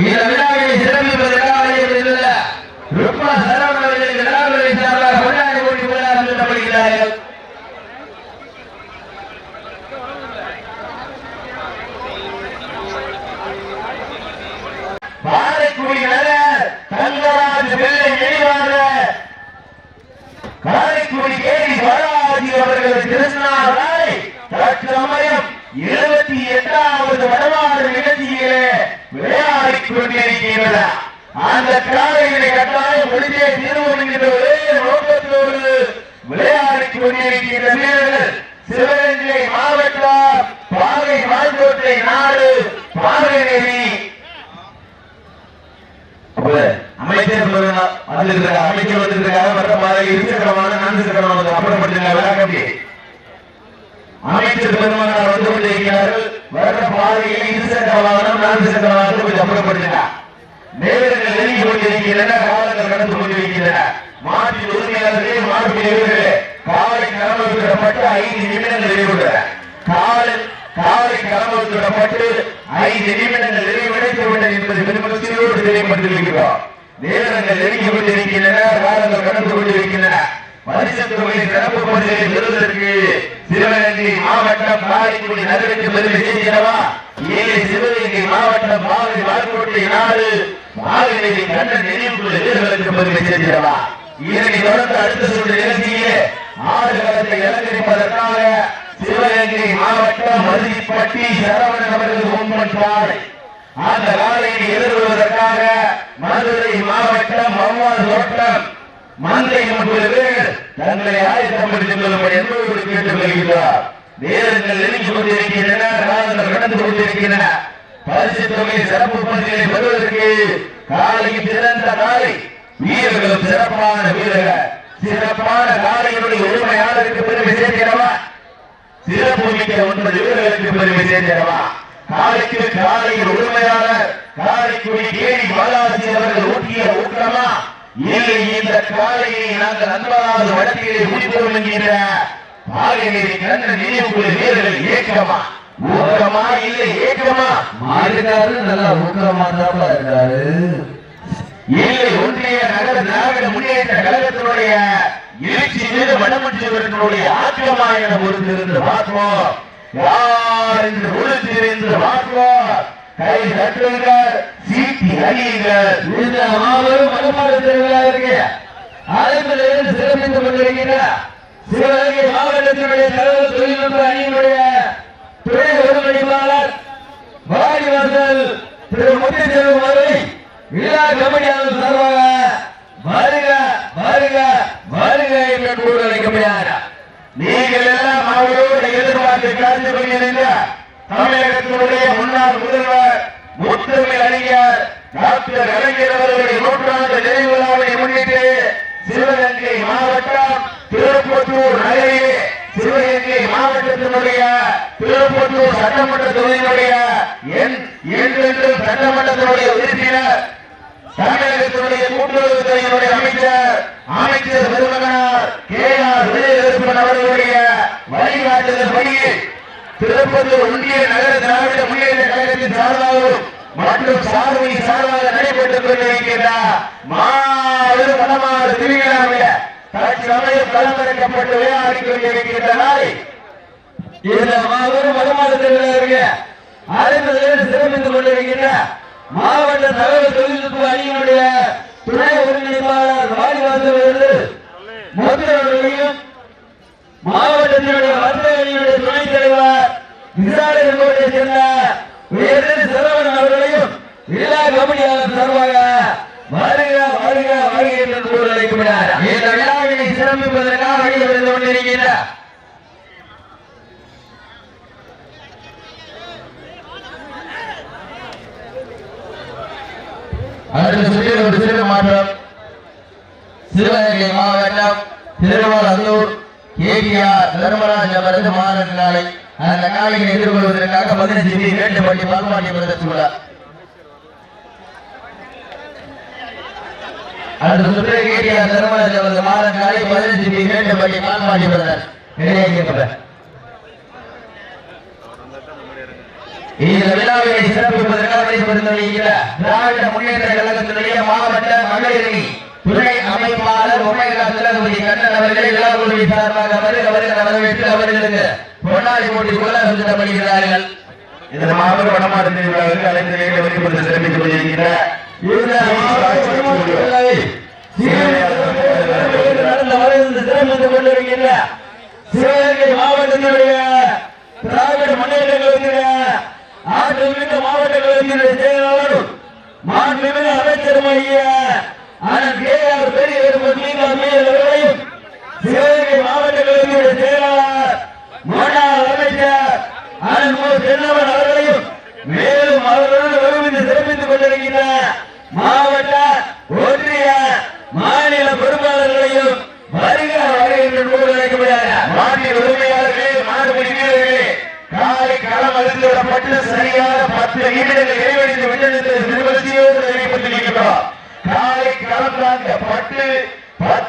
இந்த விழாவை சிறப்பிப்பதற்காக இருந்துள்ள ருக்மா சரவண அவர்களை விழாவினை சார்பாக கொண்டாடி ஓடி விழா சொல்லப்படுகிறார்கள் காரைக்குடி நகர் தங்கராஜ் பிள்ளை நினைவாக காரைக்குடி கேடி பாலாஜி அவர்கள் திருநாளாய் தற்சமயம் இருபத்தி எட்டாவது வடமாறு நிகழ்ச்சியிலே விளையாடிக் கொண்டிருக்கிறது அந்த காலையினை கட்டாயம் முடிந்தே தீர்வோம் என்கிற ஒரே நோக்கத்தோடு விளையாடிக் கொண்டிருக்கின்ற வீரர்கள் சிவகங்கை மாவட்டம் பாகை வாழ்கோட்டை நாடு பாகை நெறி அமைச்சர் அமைச்சர் மற்ற இருசக்கரமான நான்கு சக்கரமான அப்புறப்படுத்துங்க விளக்கம்பி அமைச்சர் பெருமானார் வந்து கொண்டிருக்கிறார்கள் வர்ற பாதையில் இருசக்கர வாகனம் நான்கு சக்கர வாகனம் கொஞ்சம் அப்புறப்படுத்துங்க நேரங்கள் நெருங்கி கொண்டிருக்கின்றன காலங்கள் கடந்து கொண்டிருக்கின்றன. மாட்டின் உரிமையாளர்களே மாட்டு வீரர்களே காலை கிளம்ப விடப்பட்டு ஐந்து நிமிடங்கள் நிறைவுள்ளன காலை காலை கிளம்ப விடப்பட்டு ஐந்து நிமிடங்கள் நிறைவடைந்து விட்டன என்பது பெருமகிழ்ச்சியோடு தெரியப்பட்டிருக்கிறோம் நேரங்கள் நெருங்கி கொண்டிருக்கின்றன காலங்கள் கடந்து கொண்டிருக்கின்றன. பரிசுத் தொகை சிறப்பு பரிசை பெறுவதற்கு சிவகங்கை மாவட்டம் காரைக்குடி நகருக்கு பெருமை செய்கிறவா ஏழை சிவகங்கை மாவட்டம் பாவை வார்கோட்டை நாடு பாவினை கண்ட நினைவுக்குள்ள வீரர்களுக்கு பெருமை செய்கிறவா இதனை தொடர்ந்து அடுத்த சுற்று நிகழ்ச்சியிலே காலத்தை அலங்கரிப்பதற்காக சிவகங்கை மாவட்டம் மதுரைப்பட்டி சரவணன் அவர்கள் முன்வந்தார் அந்த காலையை எதிர்கொள்வதற்காக மதுரை மாவட்டம் மவ்வால் தோட்டம் மந்தை முன்புகள் தங்களை ஆயத்தப்படுத்திக் கொள்ளும்படி என்பவர்கள் கேட்டுக் கொள்கிறார் நேரங்கள் நெருங்கி கொண்டிருக்கின்றன காலங்கள் கடந்து கொண்டிருக்கின்றன. பரிசு தொகை சிறப்பு பரிசுகளை பெறுவதற்கு காலையில் சிறந்த காலை. வீரர்களும் சிறப்பான வீரர்கள். சிறப்பான காலையினுடைய உரிமையாளருக்கு பெருமை சேர்க்கிறவா? சிறப்பு மிக்க ஒன்பது வீரர்களுக்கு பெருமை சேர்க்கிறவா? காலைக்கு காலையில் உரிமையாளர் காரைக்குடி கேடி பாலாஜி அவர்கள் ஊட்டிய ஊக்கமா? இல்லை இந்த காலையை நாங்கள் அன்பதாவது வடத்திலே முடிப்போம் என்கின்ற பாலினை கண்ட நினைவுக்குள்ள வீரர்கள் ஏக்கமா? ஊக்கமா இல்லை ஏக்கமா? மாறினாரு நல்லா ஊக்கமா தான் இருக்காரு இல்லை ஒன்றிய நகர திராவிட முன்னேற்ற கழகத்தினுடைய எழுச்சி மீது வடமற்றவர்களுடைய ஆக்கமா என பொறுத்திருந்து பார்ப்போம். யார் என்று பொறுத்திருந்து பார்ப்போம். கை தட்டுங்கள். மாபெரும் மனமாறு திருவிழா இருக்கு அழைப்பிலிருந்து சிறப்பித்துக் கொண்டிருக்கிற சிவகங்கை மாவட்டத்தினுடைய தகவல் தொழில்நுட்ப அணியினுடைய துணை ஒருங்கிணைப்பாளர் வாடிவாசல் திரு முத்துச்செல்வம் அவர்களை விழா கமிட்டியாளர் சார்பாக வருக வருக வருக என்று கூட அழைக்கப்படுகிறார் நீங்கள் எல்லாம் அவரோடு எதிர்பார்த்து காத்து கொண்டிருந்த தமிழகத்தினுடைய முன்னாள் முதல்வர் முத்தமிழ் அறிஞர் டாக்டர் கலைஞர் அவர்களுடைய நூற்றாண்டு நிறைவு விழாவை முன்னிட்டு சிவகங்கை மாவட்டம் திருப்பத்தூர் நகரிலே சிவகங்கை மாவட்டத்தினுடைய திருப்பத்தூர் சட்டமன்ற தொகுதியினுடைய என்றென்றும் சட்டமன்றத்தினுடைய உறுப்பினர் தமிழகத்தினுடைய அமைச்சர் அமைச்சர் பெருமகனார் கே ஆர் விஜயலட்சுமன் அவர்களுடைய வழிகாட்டுதல் படியில் திருப்பத்தூர் ஒன்றிய நகர திராவிட முன்னேற்ற கழகத்தின் சார்பாகவும் மற்றும் சார்பை சார்பாக நடைபெற்றுக் கொண்டிருக்கின்ற மாபெரும் வடமாறு திருவிழாவில தற்சமயம் களமிறக்கப்பட்டு விளையாடிக் கொண்டிருக்கின்ற நாளை இந்த மாபெரும் மதமாத திருவிழா அறிந்ததிலிருந்து சிறப்பித்துக் கொண்டிருக்கின்ற மாவட்ட தகவல் தொழில்நுட்ப அணியினுடைய துணை ஒருங்கிணைப்பாளர் வாடிவாசல் அவர்கள் முதல்வர்களையும் மாவட்டத்தினுடைய வர்த்தக அணியினுடைய துணைத் தலைவர் விசாரணை சேர்ந்த வேறு சிறவன் அவர்களையும் விழா கமிட்டியாளர் சார்பாக வருக வருக வருக என்று கூட அழைக்கப்படுகிறார் இந்த விழாவினை சிறப்பிப்பதற்காக வெளியிருந்து கொண்டிருக்கின்ற அடுத்த சுற்றில் ஒரு சிறு மாற்றம். சிவகங்கை மாவட்டம் திருவாரூர் கேடிஆர் தர்மராஜ் அவரது மாநில நாளை அந்த காலையில் எதிர்கொள்வதற்காக பதினஞ்சு பி வேண்டுபட்டி பால்மாட்டி பிரதேசம் அடுத்த சுற்று கேடிஆர் தர்மராஜ் அவரது மாநில நாளை பதினஞ்சு பி இந்த விழாவை சிறப்பிப்பதற்காக திராவிட முன்னேற்ற கழகத்தினுடைய மாவட்ட மகளிரணி துணை அமைப்பாளர் ஒமேகா திலகவதி கண்ணன் அவர்களை விழாக்குழுவி சார்பாக வருக வருக வரவேற்று அவர்களுக்கு பொன்னாடி போட்டி கொள்ள சுத்தப்படுகிறார்கள் இந்த மாபெரும் வடமாறு திருவிழாவிற்கு அனைத்து நிலைகளை வெளிப்படுத்த சிறப்பித்துக் கொண்டிருக்கிற இந்த கொண்டிருக்கின்ற சிவகங்கை மாவட்டத்தினுடைய திராவிட முன்னேற்ற கழகத்தினுடைய ஆற்றல்மிக்க மாவட்ட கழகத்தினுடைய செயலாளர் மாண்புமிகு அமைச்சருமாகிய அண்ணன் கே ஆர் பெரியவர் அவர்களையும் சிவகங்கை மாவட்ட கழகத்தினுடைய செயலாளர் முன்னாள் அமைச்சர் அண்ணன் அவர்களையும் மேலும் அவர்களோடு வருவது சிறப்பித்துக் கொண்டிருக்கின்ற மாவட்ட ஒன்றிய மாநில பொறுப்பாளர்களையும் வருக வருகின்ற நூல் அழைக்கப்படுகிறார் மாட்டின் உரிமையாளர்களே மாடுபிடி காலை களம் விடப்பட்டு சரியாக பத்து நிமிடங்கள் காலை களம் தாங்க பட்டு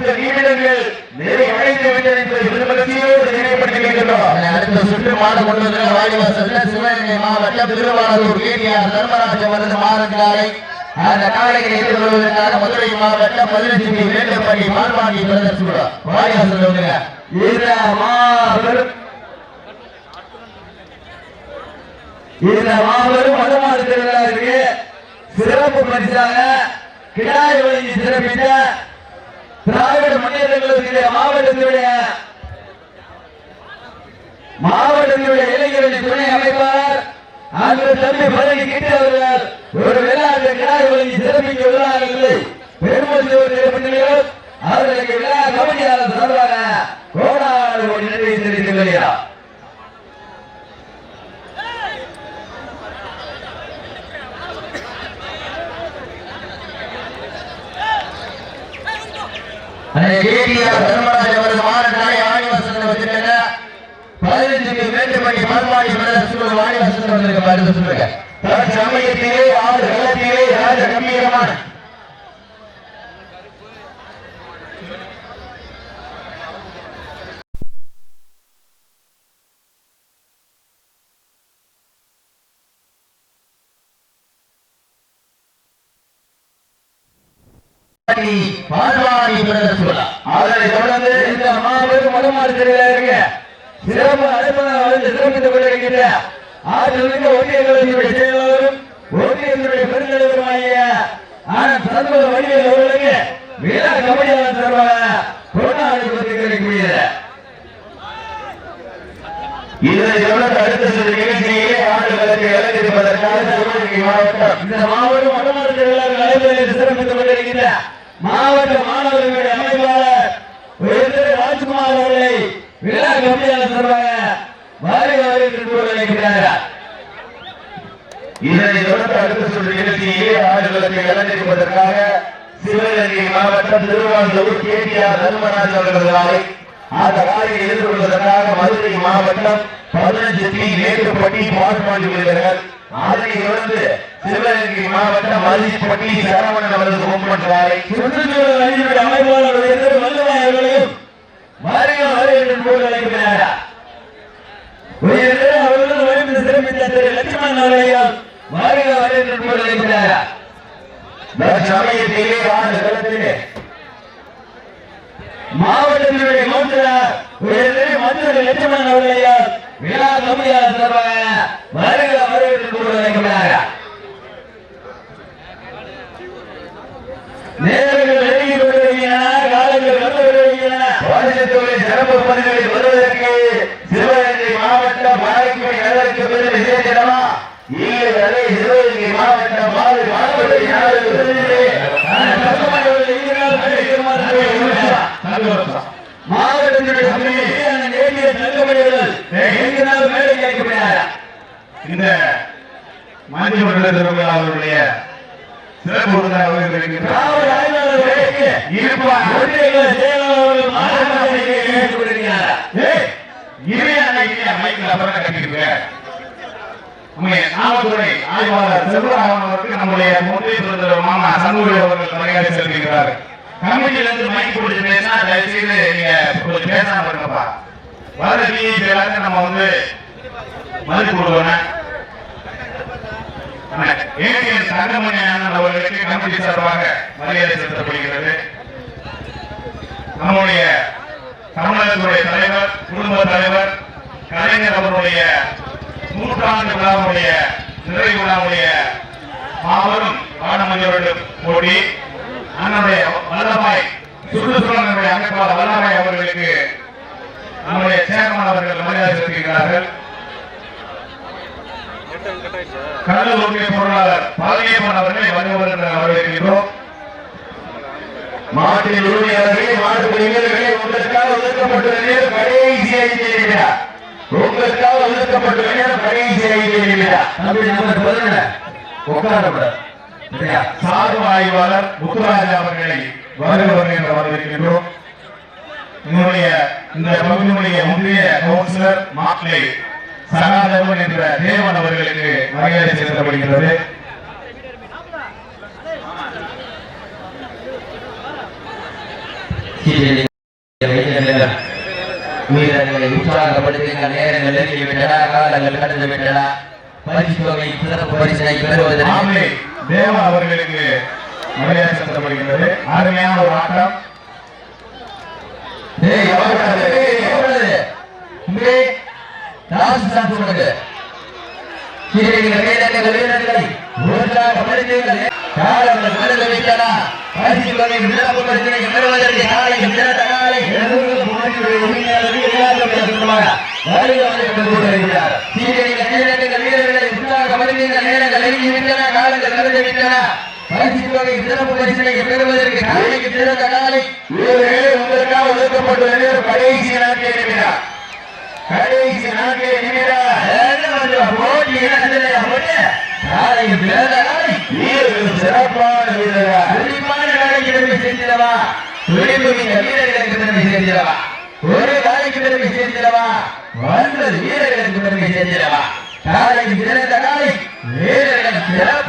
பத்து நிமிடங்கள் நிறைவடைந்து விட்டெடுத்து நிறுவனத்தையோடு நினைவுபடுத்தியிருக்கிறோம் அடுத்த சுற்று மாடு கொண்டு வந்து வாடிவாசல்ல சிவகங்கை மாவட்டம் திருவாரூர் ஏரியார் தர்மராஜ வருது மாறங்காலை அந்த காலையை எதிர்கொள்வதற்காக மதுரை மாவட்டம் பதினஞ்சு வேண்டப்பள்ளி மார்பாண்டி பிரதர்ஷனம் வாடிவாசல் வந்துங்க. இந்த மாபெரும் இந்த மாபெரும் மதமாறு திருவிழாவிற்கு சிறப்பு பரிசாக கிடாய் வழங்கி சிறப்பித்த திராவிட முன்னேற்ற கழகத்தினுடைய மாவட்டத்தினுடைய மாவட்டத்தினுடைய இளைஞரணி துணை அமைப்பாளர் அன்று தம்பி பதவி கிட்ட அவர்கள் ஒரு விழாவில் கிடாய் வழங்கி சிறப்பிக்க உள்ளார்கள் பெருமதி அவர்களுக்கு விழா கமிட்டியாளர் சார்பாக கோடான ஒரு நன்றியை தெரிவித்துக் கொள்கிறார் ஏரியார் தர்மராஜ வருது மாறங்காலை வாடிவாசல் வச்சிருக்காங்க பதினஞ்சுக்கு வேண்டுமணி மார்பாடி பிரதர்ஷனம் வாடிவாசல் வந்திருக்க பாருங்க சொல்லுங்க சமயத்திலே பால்வாடி பிரதர்ஷனம் அதனை தொடர்ந்து இந்த மாபெரும் மதமாறு திருவிழாவிற்கு சிறப்பு அழைப்பாளர் வந்து சிறப்பித்துக் கொண்டிருக்கின்ற ஆற்றல் ஒன்றிய கழகத்தினுடைய செயலாளரும் ஒன்றியத்தினுடைய பெருந்தலைவருமாகிய ஆனந்த் சண்முக வடிவேல் அவர்களுக்கு விழா கமிட்டியாளர் சார்பாக கொண்டாடி கொண்டிருக்கிறது இதனை தொடர்ந்து அடுத்த சில நிகழ்ச்சியிலே ஆண்டுகளுக்கு இழந்திருப்பதற்காக சிவகங்கை மாவட்டம் இந்த மாவட்ட மதமாறு திருவிழாவில் நடைபெறும் சிறப்பித்துக் கொண்டிருக்கின்ற மாவட்ட மாணவர்களுடைய அமைப்பாளர் உயர்ந்த ராஜ்குமார் அவர்களை விழா கமிட்டியாளர் சார்பாக வருக வருகின்ற இதனை தொடர்ந்து அடுத்த சொல்ற நிகழ்ச்சியிலே ஆண்டுகளுக்கு இழந்திருப்பதற்காக சிவகங்கை மாவட்டம் Thiruvarur K D R Dharmaraj அவர்களது ஆலை அந்த ஆலையை எதிர்கொள்வதற்காக மதுரை மாவட்டம் பதினஞ்சு டி மேட்டுப்பட்டி பால்பாண்டி வீரர்கள் அதனை தொடர்ந்து சிவகங்கை மாவட்டம் மதிப்பட்டி சரவணன் அவரது கொம்பன் ஆலை சுற்றுச்சூழல் அணியினுடைய அமைப்பாளர் உயர்ந்த வல்லவாய் அவர்களையும் வருக வருகின்ற போது அழைக்கிறார்கள் உயர்ந்த அவர்களும் வருகின்ற சிறப்பித்த திரு லட்சுமணன் அவர்களையும் சமயத்திலே ஆண்டு களத்திலே மாவட்டத்தினுடைய கவுன்சிலர் உயர்ந்த மதுரை லட்சுமணன் அவர்களையும் விழா கமிட்டியாளர் சார்பாக வருக அழைக்கிறார்கள் நேரங்கள் நெருங்கி கொண்டிருக்கின்றன காலங்கள் வந்து கொண்டிருக்கின்றன வருஷத்துறை சிறப்பு பதிவுகளில் வருவதற்கு சிவகங்கை மாவட்டம் மலைக்குடி நகருக்கு பெரும் விசேஷமா இல்லை அதை சிவகங்கை மாவட்டம் மாறு மாவட்ட இந்த சிறப்பு விருதாக இருக்கின்றார் ஆய்வாளர் செல்வராமன் அவருக்கு நம்முடைய முந்தைய மாமா சண்முக அவர்கள் மரியாதை செலுத்துகிறார் கமிட்டியிலிருந்து மைக் பிடிச்சு. பேசினா தயவு செய்து நீங்க கொஞ்சம் பேசாம இருங்கப்பா. வர நம்ம வந்து மதிப்பு கொடுக்கணும். ஏடிஎன் தங்கமணி அண்ணன் அவர்களுக்கு கமிட்டி சார்பாக மரியாதை செலுத்தப்படுகிறது நம்முடைய தமிழகத்துடைய தலைவர் குடும்ப தலைவர் கலைஞர் அவருடைய நூற்றாண்டு விழாவுடைய நிறைவு விழாவுடைய மாபெரும் பாடமஞ்சோடு போட்டி அண்ணனுடைய வல்லபாய் சுற்றுச்சூழலுடைய அமைப்பாளர் வல்லபாய் அவர்களுக்கு நம்முடைய சேர்மன் அவர்கள் மரியாதை செலுத்துகிறார்கள் கடலூர் ஒன்றிய பொருளாளர் பழனியப்பன் அவர்களை வருகிறவர்கள் வரவேற்கிறோம் மாட்டின் உரிமையாளர்களே மாட்டு உரிமையாளர்களே உங்களுக்காக ஒதுக்கப்பட்டுள்ள கடைசியாக கடைசி உங்களுக்காக ஒதுக்கப்பட்டுள்ள கடைசியாக கடைசி ஐந்து தம்பி நம்பர் பதினொன்று உட்காரப்படாது சரியா? ஆய்வாளர் முத்துராஜா அவர்களை வருகிறவர்கள் வரவேற்கின்றோம். என்னுடைய இந்த பகுதியினுடைய ஒன்றிய கவுன்சிலர் மாப்பிளை சகாதேவன் என்ற தேவன் அவர்களுக்கு மரியாதை செலுத்தப்படுகிறது வீரர்களை நேரங்கள் நெருங்கி விட்டன காலங்கள் கடந்து விட்டன பரிசு தொகை சிறப்பு பரிசினை பெறுவதற்கு தேவன் அவர்களுக்கு மரியாதை செலுத்தப்படுகிறது அருமையான ஒரு ஆட்டம் எவ்வளவு? எவ்வளவு? இங்கே டான்ஸ் டான்ஸ் பண்ணுங்க. வீரர்கள், வீரர்களை உற்சாகப்படுத்துங்கள். காலங்கள் கடந்து விட்டன. பரிசு தொகை சிறப்பு பரிசினை பெறுவதற்கு காலை சிறந்த காலை உங்களுக்காக ஒதுக்கப்பட்டுள்ள கடைசி நாட்கள் நிமிடம் கடைசி நாட்கள் நிமிடம் வீரர்கள் சிறப்பான வீரர்கள் ஒரு காலைக்கு பெருமை சேர்த்திடவா ஒன்பது வீரர்களுக்கு பெருமை சேர்த்திடவா காலைக்கு சிறந்த காலை வீரர்கள் சிறப்பு